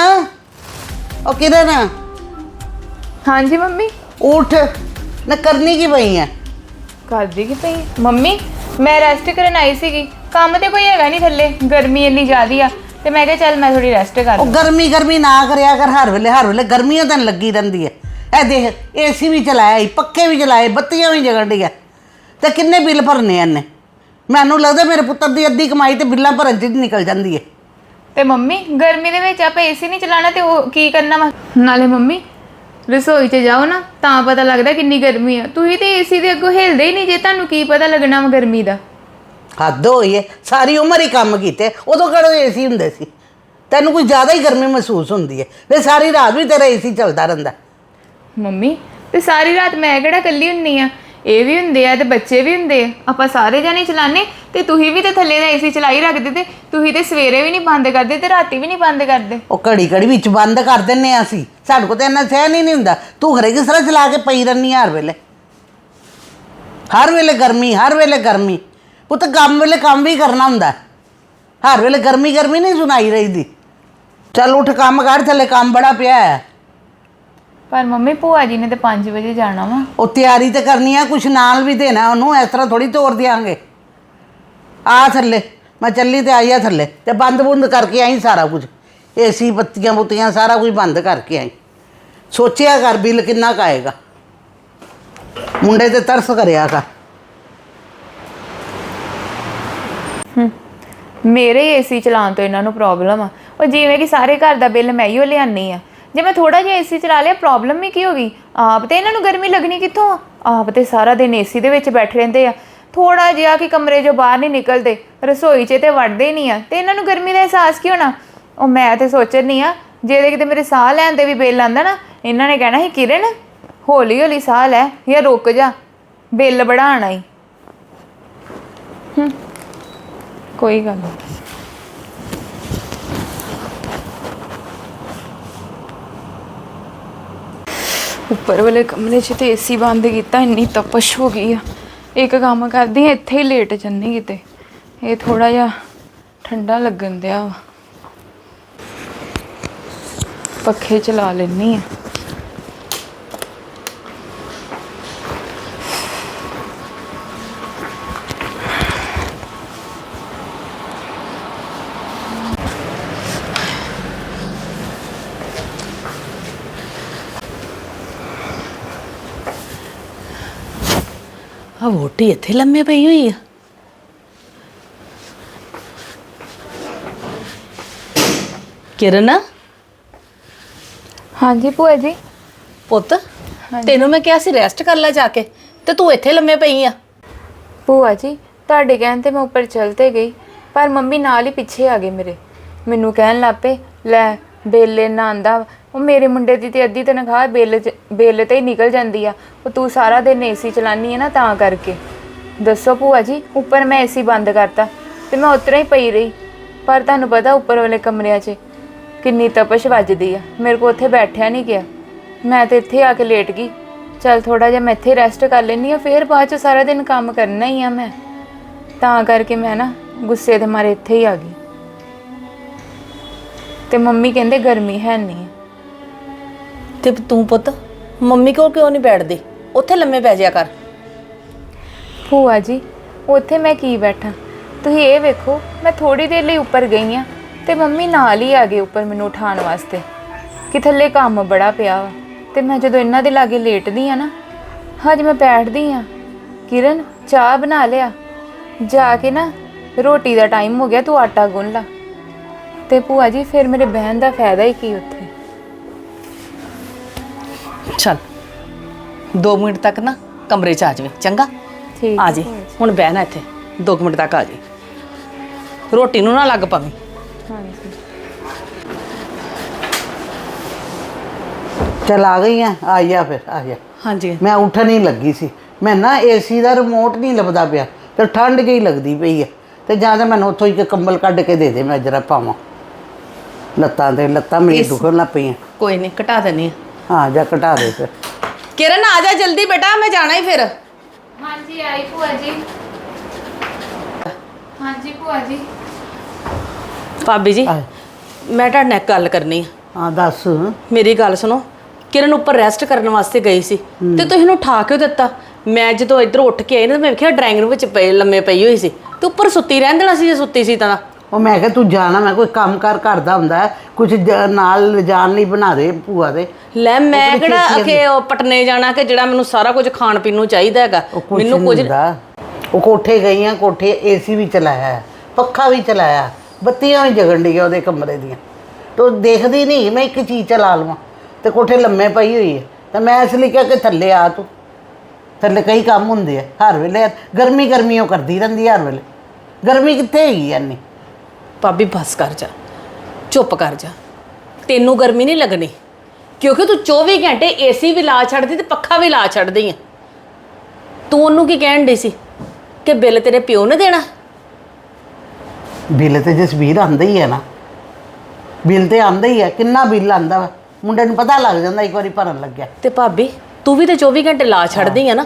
ਉਹ ਕਿਰਨ। ਹਾਂਜੀ ਮੰਮੀ। ਉਠ। ਨਾ ਕਰਨੀ ਕੀ ਪਈ ਆ? ਕਰਦੀ ਕਿ ਪਈ ਮੰਮੀ ਮੈਂ ਰੈਸਟ ਕਰਨ ਆਈ ਸੀਗੀ। ਕੰਮ ਤੇ ਕੋਈ ਹੈਗਾ ਨਹੀਂ ਥੱਲੇ। ਗਰਮੀ ਇੰਨੀ ਜ਼ਿਆਦੀ ਆ ਤੇ ਮੈਂ ਕਿਹਾ ਚੱਲ ਮੈਂ ਥੋੜੀ ਰੈਸਟ ਕਰ ਉਹ ਗਰਮੀ ਗਰਮੀ ਨਾ ਕਰਿਆ ਕਰ ਹਰ ਵੇਲੇ ਹਰ ਵੇਲੇ। ਗਰਮੀਆਂ ਤਾਂ ਲੱਗੀ ਰਹਿੰਦੀ ਹੈ ਇਹ ਦੇਖ ਏਸੀ ਵੀ ਚਲਾਇਆ ਈ ਪੱਕੇ ਵੀ ਚਲਾਏ ਬੱਤੀਆਂ ਵੀ ਜਗਣ ਡੀਆਂ ਤੇ ਕਿੰਨੇ ਬਿੱਲ ਭਰਨੇ ਇਹਨੇ? ਮੈਨੂੰ ਲੱਗਦਾ ਮੇਰੇ ਪੁੱਤਰ ਦੀ ਅੱਧੀ ਕਮਾਈ ਤੇ ਬਿੱਲਾਂ ਭਰਨ 'ਚ ਹੀ ਨਿਕਲ ਜਾਂਦੀ ਹੈ ਤੇ ਮੰਮੀ ਗਰਮੀ ਦੇ ਵਿੱਚ ਆਪਾਂ ਏਸੀ ਨਹੀਂ ਚਲਾਣਾ ਤੇ ਉਹ ਕੀ ਕਰਨਾ ਵਾ? ਨਾਲੇ ਮੰਮੀ ਰਸੋਈ 'ਚ ਜਾਓ ਨਾ ਤਾਂ ਪਤਾ ਲੱਗਦਾ ਕਿੰਨੀ ਗਰਮੀ ਆ। ਤੁਸੀਂ ਤੇ ਏਸੀ ਦੇ ਅੱਗੋਂ ਹਿਲਦੇ ਹੀ ਨਹੀਂ ਜੇ ਤੁਹਾਨੂੰ ਕੀ ਪਤਾ ਲੱਗਣਾ ਵਾ ਗਰਮੀ ਦਾ। ਹੱਦ ਹੋਈ ਹੈ ਸਾਰੀ ਉਮਰ ਹੀ ਕੰਮ ਕੀਤੇ ਉਦੋਂ ਕਿਹੜੇ ਏਸੀ ਹੁੰਦੇ ਸੀ? ਤੈਨੂੰ ਕੋਈ ਜ਼ਿਆਦਾ ਹੀ ਗਰਮੀ ਮਹਿਸੂਸ ਹੁੰਦੀ ਹੈ ਤੇ ਸਾਰੀ ਰਾਤ ਵੀ ਤੇਰਾ ਏਸੀ ਚੱਲਦਾ ਰਹਿੰਦਾ। ਮੰਮੀ ਤੇ ਸਾਰੀ ਰਾਤ ਮੈਂ ਕਿਹੜਾ ਇਕੱਲੀ ਹੁੰਨੀ ਆ? ਇਹ ਵੀ ਹੁੰਦੇ ਆ ਤੇ ਬੱਚੇ ਵੀ ਹੁੰਦੇ ਆ। ਆਪਾਂ ਸਾਰੇ ਜਾਣੇ ਚਲਾਣੇ ਤੇ ਤੁਸੀਂ ਵੀ ਤੇ ਥੱਲੇ ਦਾ ਏਸੀ ਚਲਾਈ ਰੱਖਦੇ ਤੇ ਤੁਸੀਂ ਤੇ ਸਵੇਰੇ ਵੀ ਨਹੀਂ ਬੰਦ ਕਰਦੇ ਤੇ ਰਾਤੀ ਵੀ ਨਹੀਂ ਬੰਦ ਕਰਦੇ। ਉਹ ਘੜੀ ਘੜੀ ਵਿੱਚ ਬੰਦ ਕਰ ਦਿੰਨੇ ਆ ਅਸੀਂ। ਸਾਡੇ ਕੋਲ ਤਾਂ ਇੰਨਾ ਸਹਿਨ ਹੀ ਨਹੀਂ ਹੁੰਦਾ। ਤੂੰ ਘਰੇ ਕਿਸ ਤਰ੍ਹਾਂ ਚਲਾ ਕੇ ਪਈ ਰਹਿੰਦੀ ਆ ਹਰ ਵੇਲੇ। ਹਰ ਵੇਲੇ ਗਰਮੀ, ਹਰ ਵੇਲੇ ਗਰਮੀ। ਪੁੱਤ ਕੰਮ ਵੇਲੇ ਕੰਮ ਵੀ ਕਰਨਾ ਹੁੰਦਾ। ਹਰ ਵੇਲੇ ਗਰਮੀ ਗਰਮੀ ਨਹੀਂ ਸੁਣਾਈ ਰਹੀਦੀ। ਚੱਲ ਉੱਠ ਕੰਮ ਕਰ, ਥੱਲੇ ਕੰਮ ਬੜਾ ਪਿਆ ਹੈ। ਪਰ ਮੰਮੀ ਭੂਆ ਜੀ ਨੇ ਤੇ 5 ਵਜੇ ਜਾਣਾ ਵਾ। ਉਹ ਤਿਆਰੀ ਤੇ ਕਰਨੀ ਆ ਕੁਛ ਨਾਲ ਵੀ ਦੇਣਾ ਉਹਨੂੰ ਇਸ ਤਰ੍ਹਾਂ ਥੋੜੀ ਤੋੜ ਦਿਆਂਗੇ। ਆ ਥੱਲੇ ਮੈਂ ਚੱਲੀ ਤੇ ਆਈ ਆ ਥੱਲੇ ਤੇ ਬੰਦ ਬੁੰਦ ਕਰਕੇ ਆਈ ਸਾਰਾ ਕੁਝ ਏਸੀ ਬੱਤੀਆਂ ਬੁੱਤੀਆਂ ਸਾਰਾ ਕੁਝ ਬੰਦ ਕਰਕੇ ਆਈ। ਸੋਚਿਆ ਕਰ ਬਿੱਲ ਕਿੰਨਾ ਕੁ ਆਏਗਾ। ਮੁੰਡੇ ਤੇ ਤਰਸ ਕਰਿਆ ਕਰ। ਮੇਰੇ ਏਸੀ ਚਲਾਉਣ ਤੋਂ ਇਹਨਾਂ ਨੂੰ ਪ੍ਰੋਬਲਮ ਆ। ਉਹ ਜਿਵੇਂ ਕਿ ਸਾਰੇ ਘਰ ਦਾ ਬਿੱਲ ਮੈਂ ਹੀ ਲਿਆਨੀ ਆ। ਜੇ ਮੈਂ ਥੋੜਾ ਜਿਹਾ ਏਸੀ ਚਲਾ ਲਿਆ ਪ੍ਰੋਬਲਮ ਹੀ ਕੀ ਹੋ ਗਈ? ਆਪ ਤੇ ਇਹਨਾਂ ਨੂੰ ਗਰਮੀ ਲੱਗਣੀ ਕਿੱਥੋਂ ਆ? ਆਪ ਤੇ ਸਾਰਾ ਦਿਨ ਏਸੀ ਦੇ ਵਿੱਚ ਬੈਠੇ ਰਹਿੰਦੇ ਆ। ਥੋੜਾ ਜਿਹਾ ਕਿ ਕਮਰੇ 'ਚੋਂ ਬਾਹਰ ਨਹੀਂ ਨਿਕਲਦੇ, ਰਸੋਈ 'ਚ ਤੇ ਵੜਦੇ ਨਹੀਂ ਆ। ਤੇ ਇਹਨਾਂ ਨੂੰ ਗਰਮੀ ਦਾ ਅਹਿਸਾਸ ਕੀ ਹੋਣਾ? ਉਹ ਮੈਂ ਤੇ ਸੋਚਣੀ ਆ ਜੇ ਦੇ ਕਿਤੇ ਮੇਰੇ ਸਾਹ ਲੈਣ ਤੇ ਵੀ ਬਿੱਲ ਆਂਦਾ ਨਾ, ਇਹਨਾਂ ਨੇ ਕਹਿਣਾ ਸੀ, ਕਿਰਨ ਹੌਲੀ ਹੌਲੀ ਸਾਹ ਲੈ ਜਾਂ ਰੁਕ ਜਾ, ਬਿੱਲ ਬੜਾਣਾ ਹੀ, ਕੋਈ ਗੱਲ ਨਹੀਂ ਉੱਪਰ ਵਾਲੇ ਕਮਰੇ 'ਚ ਤੇ ਏਸੀ ਬੰਦ ਕੀਤਾ, ਇੰਨੀ ਤਪਸ਼ ਹੋ ਗਈ ਆ। ਇੱਕ ਕੰਮ ਕਰਦੀ ਆ, ਇੱਥੇ ਹੀ ਲੇਟ ਜੰਨੀ ਕਿਤੇ। ਇਹ ਥੋੜਾ ਜਿਹਾ ਠੰਡਾ ਲੱਗਣ ਦਿਆ ਵਾ। ਪੱਖੇ ਚਲਾ ਲੈਣੀ ਆ। ਆ ਵੋਟੀ ਇੱਥੇ ਲੰਮੇ ਪਈ ਹੋਈ ਆ। ਕਿਰਨ? ਹਾਂਜੀ ਭੂਆ ਜੀ। ਪੁੱਤ ਤੈਨੂੰ ਮੈਂ ਕਿਹਾ ਸੀ ਰੈਸਟ ਕਰ ਲੈ ਜਾ ਕੇ ਤੇ ਤੂੰ ਇੱਥੇ ਲੰਮੇ ਪਈ ਆ। ਭੂਆ ਜੀ ਤੁਹਾਡੇ ਕਹਿਣ ਤੇ ਮੈਂ ਉੱਪਰ ਚਲ ਤੇ ਗਈ ਪਰ ਮੰਮੀ ਨਾਲ ਹੀ ਪਿੱਛੇ ਆ ਗਏ ਮੇਰੇ। ਮੈਨੂੰ ਕਹਿਣ ਲੱਪੇ ਲੈ ਬਿੱਲ ਵਾ। ਉਹ ਮੇਰੇ ਮੁੰਡੇ ਦੀ ਤੇ ਅੱਧੀ ਤਨਖਾਹ ਬਿੱਲ 'ਚ- ਬਿੱਲ ਤੇ ਹੀ ਨਿਕਲ ਜਾਂਦੀ ਆ। ਉਹ ਤੂੰ ਸਾਰਾ ਦਿਨ ਏਸੀ ਚਲਾਨੀ ਹੈ ਨਾ ਤਾਂ ਕਰਕੇ। ਦੱਸੋ ਭੂਆ ਜੀ, ਉੱਪਰ ਮੈਂ ਏਸੀ ਬੰਦ ਕਰਤਾ ਤੇ ਮੈਂ ਉਤਰਾ ਹੀ ਪਈ ਰਹੀ। ਪਰ ਤੁਹਾਨੂੰ ਪਤਾ ਉੱਪਰ ਵਾਲੇ ਕਮਰਿਆਂ 'ਚ ਕਿੰਨੀ ਤਪਸ਼ ਵੱਜਦੀ ਆ। ਮੇਰੇ ਕੋ ਉੱਥੇ ਬੈਠਿਆ ਨਹੀਂ ਗਿਆ। ਮੈਂ ਤੇ ਇੱਥੇ ਆ ਕੇ ਲੇਟ ਗਈ। ਚਲ ਥੋੜਾ ਜਿਹਾ ਮੈਂ ਇੱਥੇ ਰੈਸਟ ਕਰ ਲੈਂਦੀ ਆ, ਫਿਰ ਬਾਅਦ ਚ ਸਾਰਾ ਦਿਨ ਕੰਮ ਕਰਨਾ ਹੀ ਆ ਮੈਂ। ਤਾਂ ਕਰਕੇ ਮੈਂ ਨਾ ਗੁੱਸੇ ਦੇ ਮਾਰੇ ਇੱਥੇ ਹੀ ਆ ਗਈ। ਤੇ ਮੰਮੀ ਕਹਿੰਦੇ ਗਰਮੀ ਹੈ ਨਹੀਂ ਤੇ ਤੂੰ ਪੁੱਤ, ਮੰਮੀ ਕੋਲ ਕਿਉਂ ਨਹੀਂ ਬੈਠਦੀ? ਉੱਥੇ ਲੰਮੇ ਪੈ ਜਾਇਆ ਕਰ। ਭੂਆ ਜੀ, ਉੱਥੇ ਮੈਂ ਕੀ ਬੈਠਾ? ਤੁਸੀਂ ਇਹ ਵੇਖੋ, ਮੈਂ ਥੋੜੀ ਦੇਰ ਲਈ ਉੱਪਰ ਗਈ ਆ ਤੇ ਮੰਮੀ ਨਾਲ ਹੀ ਆ ਗਏ ਉੱਪਰ ਮੈਨੂੰ ਉਠਾਉਣ ਵਾਸਤੇ। ਕਿ ਥੱਲੇ ਕੰਮ ਬੜਾ ਪਿਆ ਵਾ ਤੇ ਮੈਂ ਜਦੋਂ ਇਹਨਾਂ ਦੇ ਲਾਗੇ ਲੇਟਦੀ ਆ ਨਾ, ਹਜ ਮੈਂ ਬੈਠਦੀ ਆ। ਕਿਰਨ, ਚਾਹ ਬਣਾ ਲਿਆ। ਜਾ ਕੇ ਨਾ ਰੋਟੀ ਦਾ ਟਾਈਮ ਹੋ ਗਿਆ, ਤੂੰ ਆਟਾ ਗੁੰਨ ਲਾ। ਤੇ ਭੂਆ ਜੀ, ਫਿਰ ਮੇਰੇ ਬਹਿਣ ਦਾ ਫਾਇਦਾ ਹੀ ਕੀ ਉੱਥੇ? ਚੱਲ। 2 ਮਿੰਟ ਤੱਕ ਨਾ ਕਮਰੇ 'ਚ ਆ ਜਾਵੇ ਚੰਗਾ? ਠੀਕ ਆ ਜੀ। ਹੁਣ ਬਹਿਣਾ ਇੱਥੇ 2 ਮਿੰਟ ਤੱਕ ਆ ਜੀ। ਰੋਟੀ ਨੂੰ ਨਾ ਲੱਗ ਪਵੀਂ। ਹਾਂਜੀ। ਚੱਲ ਆ ਗਈ ਆ ਆ ਜਾ ਫਿਰ ਆ ਜਾ। ਹਾਂਜੀ। ਮੈਂ ਉੱਠਣ ਹੀ ਲੱਗੀ ਸੀ। ਮੈਂ ਨਾ ਏਸੀ ਦਾ ਰਿਮੋਟ ਨਹੀਂ ਲੱਭਦਾ ਪਿਆ ਤੇ ਠੰਡ ਜਿਹੀ ਲੱਗਦੀ ਪਈ ਹੈ ਤੇ ਜਾਂ ਤਾਂ ਮੈਨੂੰ ਉੱਥੋਂ ਇੱਕ ਕੰਬਲ ਕੱਢ ਕੇ ਦੇ ਦੇ ਮੈਂ ਜਰਾ ਪਾਵਾਂ। ਲੱਤਾਂ ਤੇ ਲੱਤਾਂ ਮੇਰੀ ਇਸ- ਦੁਖਣ ਲੱਗ ਪਈਆਂ। ਕੋਈ ਨਹੀਂ ਘਟਾ ਦੇਣੀ ਆ। ਹਾਂ ਜਾ ਘਟਾ ਦੇ ਫਿਰ। ਕਿਰਨ ਆ ਜਾ ਜਲਦੀ ਬੇਟਾ ਮੈਂ ਜਾਣਾ ਹੀ ਫਿਰ। ਹਾਂਜੀ ਆਈ ਭੂਆ ਜੀ। ਹਾਂਜੀ ਭੂਆ ਜੀ। ਭਾਬੀ ਜੀ ਆ ਮੈਂ ਤੁਹਾਡੇ ਨਾਲ ਇੱਕ ਗੱਲ ਕਰਨੀ ਆ। ਹਾਂ ਦੱਸ। ਮੇਰੀ ਗੱਲ ਸੁਣੋ ਕਿਰਨ ਉੱਪਰ ਰੈਸਟ ਕਰਨ ਵਾਸਤੇ ਗਈ ਸੀ ਤੇ ਤੁਸੀਂ ਇਹਨੂੰ ਉਠਾ ਕਿਉਂ ਦਿੱਤਾ? ਮੈਂ ਜਦੋਂ ਇੱਧਰ ਉੱਠ ਕੇ ਆਈ ਨਾ ਮੈਂ ਵੇਖਿਆ ਡਰਾਇੰਗ ਰੂਮ ਵਿੱਚ ਪਈ ਲੰਮੇ ਪਈ ਹੋਈ ਸੀ। ਤੇ ਉੱਪਰ ਸੁੱਤੀ ਰਹਿਣ ਦੇਣਾ ਸੀ ਜੇ ਸੁੱਤੀ ਸੀ ਤਾਂ। ਉਹ ਮੈਂ ਕਿਹਾ ਤੂੰ ਜਾਣਾ ਮੈਂ ਕੋਈ ਕੰਮ ਕਰ ਕਰਦਾ ਹੁੰਦਾ ਕੁਝ ਨਾਲ ਲਿਜਾਣ ਲਈ ਬਣਾ ਦੇ ਭੂਆ ਦੇ। ਲੈ ਮੈਂ ਕਿਹੜਾ ਅਖੇ ਉਹ ਪਟਨੇ ਜਾਣਾ ਕਿ ਜਿਹੜਾ ਮੈਨੂੰ ਸਾਰਾ ਕੁਝ ਖਾਣ ਪੀਣ ਨੂੰ ਚਾਹੀਦਾ ਹੈਗਾ? ਉਹ ਕੁਝ ਮੈਨੂੰ ਕੁਝ ਹੁੰਦਾ। ਉਹ ਕੋਠੇ ਗਈਆਂ ਕੋਠੇ ਏਸੀ ਵੀ ਚਲਾਇਆ ਹੈ, ਪੱਖਾ ਵੀ ਚਲਾਇਆ ਬੱਤੀਆਂ ਵੀ ਜਗਣ ਡੀਆਂ ਉਹਦੇ ਕਮਰੇ ਦੀਆਂ। ਤੇ ਉਹ ਦੇਖਦੀ ਨਹੀਂ ਮੈਂ ਇੱਕ ਚੀਜ਼ ਚਲਾ ਲਵਾਂ ਤੇ ਕੋਠੇ ਲੰਮੇ ਪਈ ਹੋਈ ਹੈ। ਤਾਂ ਮੈਂ ਇਸ ਲਈ ਕਿਹਾ ਕਿ ਥੱਲੇ ਆ ਤੂੰ। ਥੱਲੇ ਕਈ ਕੰਮ ਹੁੰਦੇ ਆ ਹਰ ਵੇਲੇ ਗਰਮੀ ਗਰਮੀ ਉਹ ਕਰਦੀ ਰਹਿੰਦੀ ਹੈ ਹਰ ਵੇਲੇ। ਗਰਮੀ ਕਿੱਥੇ ਹੈਗੀ ਐਨੀ ਭਾਬੀ ਬਸ ਕਰ ਜਾ ਚੁੱਪ ਕਰ ਜਾ। ਤੈਨੂੰ ਗਰਮੀ ਨਹੀਂ ਲੱਗਣੀ ਕਿਉਂਕਿ ਤੂੰ 24 ਘੰਟੇ ਏਸੀ ਵੀ ਲਾ ਛੱਡਦੀ ਤੇ ਪੱਖਾ ਵੀ ਲਾ ਛੱਡਦੀ ਆ। ਤੂੰ ਉਹਨੂੰ ਕੀ ਕਹਿਣ ਡਈ ਸੀ? ਕਿ ਬਿੱਲ ਤੇਰੇ ਪਿਓ ਨੇ ਦੇਣਾ? ਬਿੱਲ ਤੇ ਜਸਵੀਰ ਆਂਦਾ ਹੀ ਹੈ ਨਾ। ਬਿੱਲ ਤੇ ਆਂਦਾ ਹੀ ਹੈ ਕਿੰਨਾ ਬਿੱਲ ਆਂਦਾ ਵਾ। ਮੁੰਡੇ ਨੂੰ ਪਤਾ ਲੱਗ ਜਾਂਦਾ ਇੱਕ ਵਾਰੀ ਭਰਨ ਲੱਗਿਆ। ਤੇ ਭਾਬੀ ਤੂੰ ਵੀ ਤੇ 24 ਘੰਟੇ ਲਾ ਛੱਡਦੀ ਆ ਨਾ।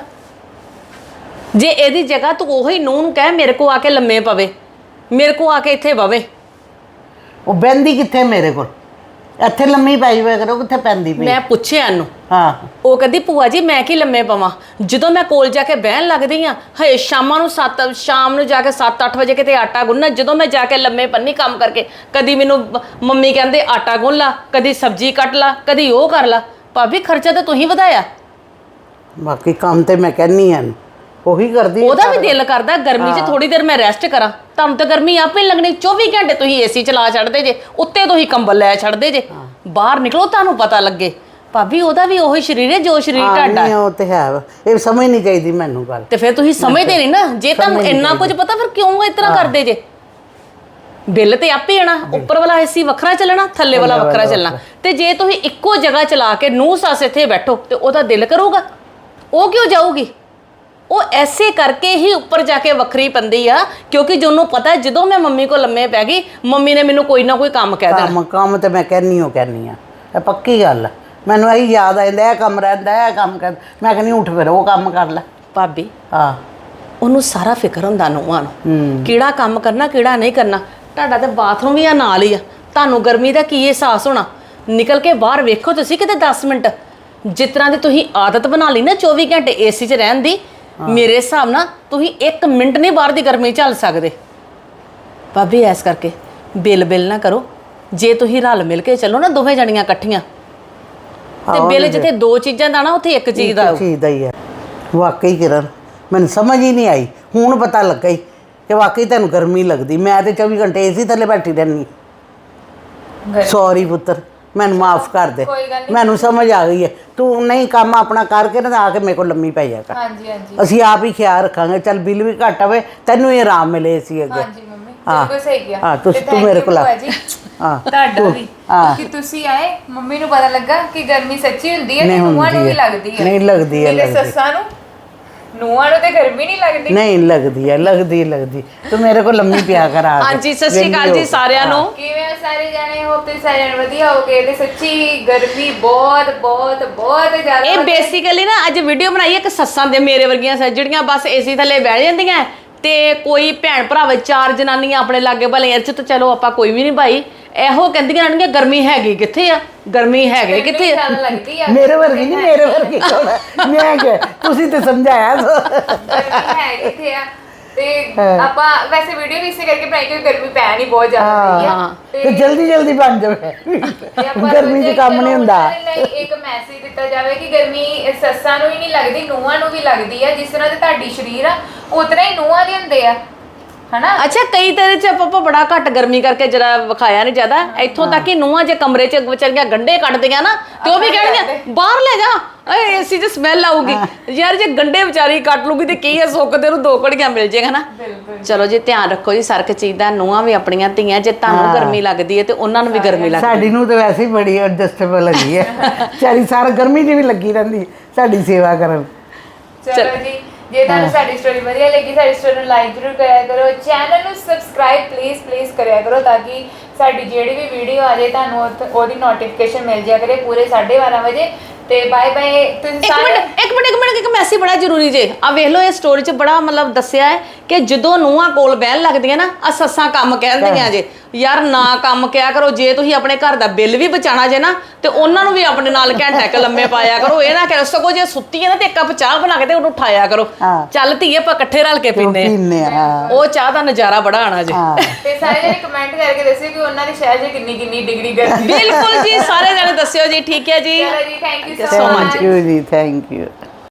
ਜੇ ਇਹਦੀ ਜਗ੍ਹਾ ਤੂੰ ਉਹੀ ਨੂੰਹ ਨੂੰ ਕਹਿ ਮੇਰੇ ਕੋ ਆ ਕੇ ਲੰਮੇ ਪਵੇ। ਮੇਰੇ ਕੋ ਆ ਕੇ ਇੱਥੇ ਬਵੇ ਉਹ ਬਹਿੰਦੀ ਕਿੱਥੇ ਮੇਰੇ ਕੋਲ? ਇੱਥੇ ਲੰਮੀ ਪਈ ਹੋਇਆ ਕਰੋ ਕਿੱਥੇ ਪੈਂਦੀ ਪਈ? ਮੈਂ ਪੁੱਛਿਆ ਇਹਨੂੰ। ਹਾਂ। ਉਹ ਕਹਿੰਦੀ ਭੂਆ ਜੀ ਮੈਂ ਕੀ ਲੰਮੇ ਪਵਾਂ? ਜਦੋਂ ਮੈਂ ਕੋਲ ਜਾ ਕੇ ਬਹਿਣ ਲੱਗਦੀ ਆ ਹਏ ਸ਼ਾਮਾਂ ਨੂੰ 7 ਸ਼ਾਮ ਨੂੰ ਜਾ ਕੇ 7-8 ਵਜੇ ਕਿਤੇ ਆਟਾ ਗੁੰਨਣਾ ਜਦੋਂ ਮੈਂ ਜਾ ਕੇ ਲੰਮੇ ਪੰਨੀ ਕੰਮ ਕਰਕੇ ਕਦੀ ਮੈਨੂੰ ਬ- ਮੰਮੀ ਕਹਿੰਦੇ ਆਟਾ ਗੁੰਨ ਲਾ ਕਦੀ ਸਬਜ਼ੀ ਕੱਟ ਲਾ ਕਦੀ ਉਹ ਕਰ ਲਾ। ਭਾਬੀ ਖਰਚਾ ਤਾਂ ਤੂੰ ਹੀ ਵਧਾਇਆ। ਬਾਕੀ ਕੰਮ ਤੇ ਮੈਂ ਕਹਿੰਨੀ ਆ ਇਹਨੂੰ। ਉਹੀ ਕਰਦੀ ਉਹਦਾ ਵੀ ਦਿਲ ਕਰਦਾ ਗਰਮੀ 'ਚ ਥੋੜੀ ਦੇਰ ਮੈਂ ਰੈਸਟ ਕਰਾਂ। ਤੁਹਾਨੂੰ ਤਾਂ ਗਰਮੀ ਆਪੇ ਹੀ ਲੱਗਣੀ। 24 ਘੰਟੇ ਤੁਸੀਂ ਏਸੀ ਚਲਾ ਛੱਡਦੇ ਜੇ ਉੱਤੇ ਤੁਸੀਂ ਕੰਬਲ ਲੈ ਛੱਡਦੇ ਜੇ। ਬਾਹਰ ਨਿਕਲੋ ਤੁਹਾਨੂੰ ਪਤਾ ਲੱਗੇ। ਭਾਬੀ ਉਹਦਾ ਵੀ ਉਹੀ ਸਰੀਰ ਹੈ ਜੋ ਸਰੀਰ ਤੁਹਾਡਾ ਨਹੀਂ ਉਹ ਤੇ ਹੈ ਵਾ। ਇਹ ਸਮਝ ਨਹੀਂ ਚਾਹੀਦੀ ਮੈਨੂੰ ਗੱਲ। ਤੇ ਫਿਰ ਤੁਸੀਂ ਸਮਝਦੇ ਨਹੀਂ ਨਾ। ਜੇ ਤੁਹਾਨੂੰ ਇੰਨਾ ਕੁਝ ਪਤਾ ਫਿਰ ਕਿਉਂ ਇਸ ਤਰ੍ਹਾਂ ਕਰਦੇ ਜੇ? ਬਿੱਲ ਤੇ ਆਪੇ ਆਣਾ ਉੱਪਰ ਵਾਲਾ ਏਸੀ ਵੱਖਰਾ ਚੱਲਣਾ ਥੱਲੇ ਵਾਲਾ ਵੱਖਰਾ ਚੱਲਣਾ। ਤੇ ਜੇ ਤੁਸੀਂ ਇੱਕੋ ਜਗ੍ਹਾ ਚਲਾ ਕੇ ਨੂੰ ਸੱਸ ਇੱਥੇ ਬੈਠੋ ਤੇ ਉਹਦਾ ਦਿਲ ਕਰੂਗਾ? ਉਹ ਕਿਉਂ ਜਾਊਗੀ? ਉਹ ਐਸੇ ਕਰਕੇ ਹੀ ਉੱਪਰ ਜਾ ਕੇ ਵੱਖਰੀ ਪੰਦੀ ਆ ਕਿਉਂਕਿ ਜਿਹਨੂੰ ਪਤਾ ਜਦੋਂ ਮੈਂ ਮੰਮੀ ਕੋਲ ਲੰਮੇ ਪੈ ਗਈ ਮੰਮੀ ਨੇ ਮੈਨੂੰ ਕੋਈ ਨਾ ਕੋਈ ਕੰਮ ਕਹਿ ਦੇਣਾ। ਕੰਮ ਕੰਮ ਤੇ ਮੈਂ ਕਹਿੰਨੀ ਹੋ ਕਹਿੰਨੀ ਆ। ਇਹ ਪੱਕੀ ਗੱਲ ਆ। ਮੈਨੂੰ ਇਹੀ ਯਾਦ ਆਉਂਦਾ ਇਹ ਕੰਮ ਰਹਿੰਦਾ ਇਹ ਕੰਮ ਕਰ। ਮੈਂ ਕਹਿੰਨੀ ਉੱਠ ਫਿਰ ਉਹ ਕੰਮ ਕਰ ਲੈ। ਭਾਬੀ ਹਾਂ। ਉਹਨੂੰ ਸਾਰਾ ਫਿਕਰ ਹੁੰਦਾ ਨੂੰਹਾਂ ਨੂੰ। ਕਿਹੜਾ ਕੰਮ ਕਰਨਾ ਕਿਹੜਾ ਨਹੀਂ ਕਰਨਾ। ਤੁਹਾਡਾ ਤੇ ਬਾਥਰੂਮ ਵੀ ਆ ਨਾਲ ਹੀ ਆ। ਤੁਹਾਨੂੰ ਗਰਮੀ ਦਾ ਕੀ ਅਹਿਸਾਸ ਹੋਣਾ? ਨਿਕਲ ਕੇ ਬਾਹਰ ਵੇਖੋ ਤੁਸੀਂ ਕਿਤੇ 10 ਮਿੰਟ। ਜਿਸ ਤਰ੍ਹਾਂ ਦੀ ਤੁਸੀਂ ਆਦਤ ਬਣਾ ਲਈ ਨਾ 24 ਘੰਟੇ ਏਸੀ 'ਚ ਰਹਿਣ ਦੀ ਮੇਰੇ ਹਿਸਾਬ ਨਾਲ ਤੁਸੀਂ 1 ਮਿੰਟ ਨਹੀਂ ਬਾਹਰ ਦੀ ਗਰਮੀ ਝੱਲ ਸਕਦੇ। ਭਾਬੀ ਐਸ ਕਰਕੇ ਬਿੱਲ ਬਿੱਲ ਨਾ ਕਰੋ। ਜੇ ਤੁਸੀਂ ਰਲ ਮਿਲ ਕੇ ਚੱਲੋ ਨਾ ਦੋਵੇਂ ਜਣੀਆਂ ਇਕੱਠੀਆਂ। ਤੇ ਆਹੋ, ਬਿੱਲ ਜਿੱਥੇ ਦੋ ਚੀਜ਼ਾਂ ਦਾ ਨਾ ਉੱਥੇ ਇੱਕ ਚੀਜ਼ ਦਾ ਇੱਕ ਚੀਜ਼ ਦਾ ਹੀ ਹੈ। ਵਾਕਈ ਕਿਰਨ ਮੈਨੂੰ ਸਮਝ ਹੀ ਨਹੀਂ ਆਈ। ਹੁਣ ਪਤਾ ਲੱਗਾ ਹੀ ਕਿ ਵਾਕਈ ਤੈਨੂੰ ਗਰਮੀ ਲੱਗਦੀ। ਮੈਂ ਤੇ 24 ਘੰਟੇ ਏਸੀ ਥੱਲੇ ਬੈਠੀ ਰਹਿੰਦੀ। ਸੌਰੀ ਪੁੱਤਰ। ਮੈਨੂੰ ਮਾਫ ਕਰ ਦੇ ਕੋਈ ਗੱਲ ਨਹੀਂ। ਮੈਨੂੰ ਸਮਝ ਆ ਗਈ ਹੈ ਤੂੰ ਨਹੀਂ ਕੰਮ ਆਪਣਾ ਕਰਕੇ ਨਾ ਆ ਕੇ ਮੇਰੇ ਕੋਲ ਲੰਮੀ ਪੈ ਜਾ ਕਰ ਹਾਂਜੀ ਹਾਂਜੀ ਅਸੀਂ ਆਪ ਹੀ ਖਿਆਲ ਰੱਖਾਂਗੇ ਚੱਲ ਬਿੱਲ ਵੀ ਘੱਟ ਆਵੇ ਤੈਨੂੰ ਹੀ ਆਰਾਮ ਮਿਲੇ ਸੀ ਅੱਗੇ ਹਾਂਜੀ ਮੰਮੀ ਹਾਂ। ਬਿਲਕੁਲ ਸਹੀ ਗਿਆ ਹਾਂ, ਤੁਸੀਂ- ਤੇ ਮੇਰੇ ਕੋਲ ਆ। ਹਾਂ, ਤੁਹਾਡਾ ਤੂੰ- ਵੀ ਹਾਂ। ਕਿ ਤੁਸੀਂ ਆਏ ਮੰਮੀ ਨੂੰ ਪਤਾ ਲੱਗਾ ਕਿ ਗਰਮੀ ਸੱਚੀ ਹੁੰਦੀ ਹੈ ਤੇ ਨੂੰ ਵੀ। ਲੱਗਦੀ ਹੈ ਨਹੀਂ ਲੱਗਦੀ ਹੈ, ਮੇਰੇ। ਸੱਸਾਂ ਨੂੰ ਨੂੰਹਾਂ ਨੂੰ ਤੇ ਗਰਮੀ ਨਹੀਂ ਲੱਗਦੀ? ਨਹੀਂ ਲੱਗਦੀ ਹੈ ਲੱਗਦੀ ਹੈ, ਲੱਗਦੀ। ਤੂੰ ਮੇਰੇ ਕੋਲ ਲੰਮੀ ਪਿਆ ਕਰ ਆ ਕੇ। ਹਾਂਜੀ ਸਤਿ ਸ਼੍ਰੀ ਅਕਾਲ ਜੀ। ਸਾਰਿਆਂ ਨੂੰ। ਕਿਵੇਂ ਹੋ ਸਾਰੇ ਜਾਣੇ? ਹੋ ਤੁਸੀਂ ਸਾਰੇ ਜਾਣੇ ਵਧੀਆ ਹੋਗੇ ਤੇ ਸੱਚੀ ਗਰਮੀ ਬਹੁਤ ਬਹੁਤ ਬਹੁਤ ਜ਼ਿਆਦਾ ਇਹ ਬੇਸਿਕਲੀ ਨਾ ਅੱਜ ਵੀਡੀਓ ਬਣਾਈ ਹੈ ਇੱਕ ਸੱਸਾਂ ਦੇ ਮੇਰੇ ਵਰਗੀਆਂ ਸੱਸ ਜਿਹੜੀਆਂ ਬਸ ਏਸੀ ਥੱਲੇ ਬਹਿ ਜਾਂਦੀਆਂ। ਤੇ ਕੋਈ ਭੈਣ ਭਰਾਵੇ ਚਾਰ ਜਨਾਨੀਆਂ ਆਪਣੇ ਲਾਗੇ ਭਲੇ ਇਹ ਚ ਤਾਂ ਚਲੋ ਆਪਾਂ ਕੋਈ ਵੀ ਨਹੀਂ ਭਾਈ। ਇਹੋ ਕਹਿੰਦੀਆਂ ਰਹਿਣਗੀਆਂ ਗਰਮੀ ਹੈਗੀ ਕਿੱਥੇ ਆ? ਗਰਮੀ ਹੈਗੀ ਕਿੱਥੇ ਆ? ਜ਼ਿਆਦਾ ਲੱਗਦੀ ਆ। ਮੇਰੇ ਵਰਗੀ ਨਹੀਂ ਮੇਰੇ ਵਰਗੀ ਕੌਣ ਹੈ? ਮੈਂ ਕਿ ਤੁਸੀਂ ਤੇ ਸਮਝਾਇਆ ਸੋ। ਗਰਮੀ ਹੈ ਕਿੱਥੇ ਆ? ਤੇ ਆਪਾਂ ਵੈਸੇ ਵੀਡੀਓ ਵੀ ਇਸੇ ਕਰਕੇ ਬਣਾਈ ਕਿਉਂਕਿ ਗਰਮੀ ਪੈ ਨਹੀਂ ਬਹੁਤ ਜ਼ਿਆਦਾ ਰਹੀ ਹਾਂ। ਆ ਤੇ ਜਲਦੀ ਜਲਦੀ ਬਣ ਜਾਵੇ। ਤੇ ਆਪਾਂ ਗਰਮੀ 'ਚ ਸੋਚਿਆ ਕੰਮ ਕਿ ਨਹੀਂ ਹੁੰਦਾ। ਉਹਨਾਂ ਲਈ ਇੱਕ ਮੈਸੇਜ ਦਿੱਤਾ ਜਾਵੇ ਕਿ ਗਰਮੀ ਸੱਸਾਂ ਨੂੰ ਹੀ ਨਹੀਂ ਲੱਗਦੀ ਨੂੰਹਾਂ ਨੂੰ ਵੀ ਲੱਗਦੀ ਆ। ਜਿਸ ਤਰ੍ਹਾਂ ਤੇ ਤੁਹਾਡੀ ਸਰੀਰ ਆ ਉਤਨਾ ਹੀ ਨੂੰਹਾਂ ਦੇ ਹੁੰਦੇ ਆ। ਹਨਾ? ਅੱਛਾ ਕਈ ਤੇਰੇ ਚ ਆਪਾਂ ਬੜਾ ਘੱਟ ਗਰਮੀ ਕਰਕੇ ਜਰਾ ਵਿਖਾਇਆ ਨਹੀਂ ਜ਼ਿਆਦਾ। ਇੱਥੋਂ ਤੱਕ ਕਿ ਨੂੰਹਾਂ ਜੇ ਕਮਰੇ ਚ ਵਿਚਾਰੀਆਂ ਗੰਡੇ ਕੱਢਦੀਆਂ ਨਾ ਤੇ ਉਹ ਵੀ ਹੀ ਕਹਿਣਗੀਆਂ ਬਾਹਰ ਲੈ ਜਾ ਏ ਏਸੀ ਚ ਸਮੈਲ ਆਊਗੀ। ਯਾਰ ਜੇ ਗੰਡੇ ਵਿਚਾਰੀ ਕੱਟ ਲੂਗੀ ਤੇ ਕੀ ਹੈ ਸੁੱਕ ਤੇ ਨੂੰ ਦੋ ਘੜੀਆਂ ਮਿਲ ਜੇਗਾ ਨਾ। ਬਿਲਕੁਲ। ਚਲੋ ਜੀ ਧਿਆਨ ਰੱਖੋ ਜੀ ਸਰਕ ਚੀਜ਼ ਦਾ ਨੂੰਹਾਂ ਵੀ ਆਪਣੀਆਂ ਧੀਆਂ ਜੇ ਤੁਹਾਨੂੰ ਗਰਮੀ ਲੱਗਦੀ ਹੈ ਤੇ ਉਹਨਾਂ ਨੂੰ ਵੀ ਗਰਮੀ ਲੱਗਦੀ ਸਾਡੀ ਨੂੰ ਤਾਂ ਵੈਸੇ ਹੀ ਬੜੀ ਐਡਜਸਟੇਬਲ ਹੈਗੀ ਹੈ। ਚਾਰੀ ਸਾਰਾ ਗਰਮੀ 'ਚ ਵੀ ਲੱਗੀ ਰਹਿੰਦੀ ਸਾਡੀ ਸੇਵਾ ਕਰਨ। ਚਲੋ ਜੀ ਜੇ ਤੁਹਾਨੂੰ ਸਾਡੀ ਸਟੋਰੀ ਵਧੀਆ ਲੱਗੀ ਸਾਡੀ ਸਟੋਰੀ ਨੂੰ ਲਾਈਕ ਜ਼ਰੂਰ ਕਰਿਆ ਕਰੋ। ਚੈਨਲ ਨੂੰ ਸਬਸਕ੍ਰਾਈਬ ਪਲੀਜ਼ ਪਲੀਜ਼ ਕਰਿਆ ਕਰੋ ਤਾਂ ਕਿ ਸਾਡੀ ਜਿਹੜੀ ਵੀ ਵੀਡੀਓ ਆ ਜਾਏ ਤੁਹਾਨੂੰ ਉੱਥੇ- ਉਹਦੀ ਨੋਟੀਫਿਕੇਸ਼ਨ ਮਿਲ ਜਾਇਆ ਕਰੇ ਪੂਰੇ 12:30 ਵਜੇ। ਤੇ ਬਾਏ ਬਾਏ ਤੁਸੀਂ ਇੱਕ ਸਾਰੇ ਮਿੰਟ ਇੱਕ ਮਿੰਟ ਇੱਕ ਮਿੰਟ ਇੱਕ ਮੈਸੇਜ ਬੜਾ ਜ਼ਰੂਰੀ ਜੇ। ਆ ਵੇਖ ਲਓ ਇਹ ਸਟੋਰੀ 'ਚ ਬੜਾ ਮਤਲਬ ਦੱਸਿਆ ਹੈ ਕਿ ਜਦੋਂ ਨੂੰਹਾਂ ਕੋਲ ਬਹਿਣ ਲੱਗਦੀਆਂ ਨਾ ਆ ਸੱਸਾਂ ਕੰਮ ਕਹਿੰਦੀਆਂ ਜੇ। ਯਾਰ ਨਾ ਕੰਮ ਕਿਆ ਕਰੋ ਜੇ ਤੁਸੀਂ ਆਪਣੇ ਘਰ ਦਾ ਬਿੱਲ ਵੀ ਬਚਾਣਾ ਜੇ ਨਾ ਤੇ ਉਹਨਾਂ ਨੂੰ ਵੀ ਆਪਣੇ ਨਾਲ ਘੰਟਾ ਕ ਲੰਮੇ ਪਾਇਆ ਕਰੋ। ਇਹ ਨਾ ਕਰੋ ਸਗੋਂ ਜੇ ਸੁੱਤੀ ਹੈ ਨਾ ਤੇ ਇੱਕ ਕੱਪ ਚਾਹ ਬਣਾ ਕੇ ਤੇ ਉਹਨੂੰ ਉਠਾਇਆ ਕਰੋ। ਹਾਂ। ਚੱਲ ਧੀਏ ਆਪਾਂ ਇਕੱਠੇ ਰਲ ਕੇ ਪੀਨੇ ਪੀਨੇ ਆ ਉਹ ਚਾਹ ਦਾ ਨਜ਼ਾਰਾ ਬੜਾ ਆਣਾ ਜੇ। ਹਾਂ। ਤੇ ਸਾਰੇ ਜਣੇ ਕਮੈਂਟ ਕਰਕੇ ਦੱਸਿਓ ਕਿ ਉਹਨਾਂ ਦੀ ਸ਼ਹਿਰ 'ਚ ਕਿੰਨੀ ਕਿੰਨੀ ਡਿਗਰੀ ਗਰਮੀ ਬਿਲਕੁਲ ਜੀ ਸਾਰੇ ਜਣੇ ਦੱਸਿਓ ਜੀ ਠੀਕ ਹੈ ਜੀ। ਚਲੋ ਜੀ thank you so. Much thank you ਜੀ ਥੈਂਕ ਯੂ